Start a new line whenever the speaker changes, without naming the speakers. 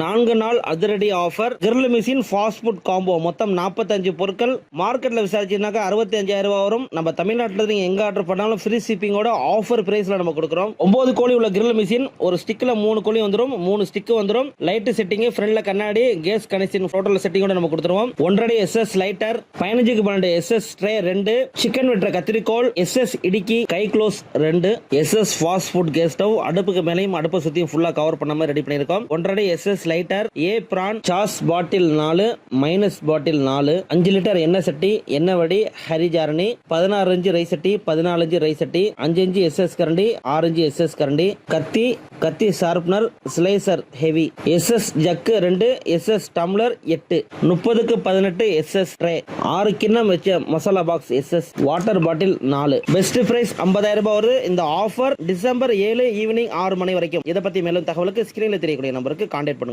நான்கு நாள் அதிரடி offer grill machine fast food combo மொத்தம் நாற்பத்தஞ்சு பொருட்கள். மார்க்கெட்ல விசாரிச்சீங்கன்னாக்கா அறுபத்தி அஞ்சாயிரம் ரூபாய் வரும். நம்ம தமிழ்நாட்டில் நீங்க எங்க ஆர்டர் பண்ணாலும் ஃப்ரீ ஷிப்பிங்கோட ஆஃபர் பிரைஸ்ல நம்ம கொடுக்குறோம். ஒன்பது கோழி உள்ள கிரில் மிஷின் ஒரு ஸ்டிக்ல மூணு கோழி வந்துடும் மூணு ஸ்டிக் வந்துடும் லைட் செட்டிங் ஃப்ரண்ட்ல கண்ணாடி கேஸ் கனெக்ஷன் போட்டோல செட்டிங்கோட நம்ம கொடுத்துருவோம். ஒன்றரை எஸ்எஸ் லைட்டர் பதினஞ்சுக்கு பன்னெண்டு எஸ்எஸ் ட்ரே ரெண்டு சிக்கன் வெட்டுற கத்திரிக்கோல் எஸ்எஸ் இடுக்கி கை க்ளோஸ் ரெண்டு SS fast food gas stove அடுப்புக்கு மேலேயும் அடுப்பை சுத்தியும் ஃபுல்லா கவர் பண்ண மாதிரி ரெடி பண்ணியிருக்கோம். ஒன்றரை SS lighter apron sauce bottle நாலு மைனஸ் பாட்டில் நாலு அஞ்சு லிட்டர் எண்ணெய் சட்டி எண்ணெய் வடி ஹரிஜாரணி பதினாறு இன்ச்சு ரைஸ் சட்டி பதினாலு இன்ச்சு ரைஸ் சட்டி அஞ்சு இன்ச்சு எஸ்எஸ் கரண்டி ஆறு இன்ச்சு எஸ்எஸ் கரண்டி கத்தி கத்தி sharpener slicer heavy SS jug ரெண்டு எஸ்எஸ் டம்ளர் எட்டு முப்பதுக்கு பதினெட்டு எஸ்எஸ் ட்ரே ஆறு கிண்ணம் வச்ச masala box SS water bottle நாலு. பெஸ்ட் பிரைஸ் ஐம்பதாயிரம் ரூபாய் வருது. இந்த ஆஃபர் டிசம்பர் ஏழு ஈவினிங் ஆறு மணி வரைக்கும். இதை பத்தி மேலும் தகவலுக்கு ஸ்கிரீன்ல தெரியக்கூடிய நம்பருக்கு கான்டாக்ட் பண்ணுங்க.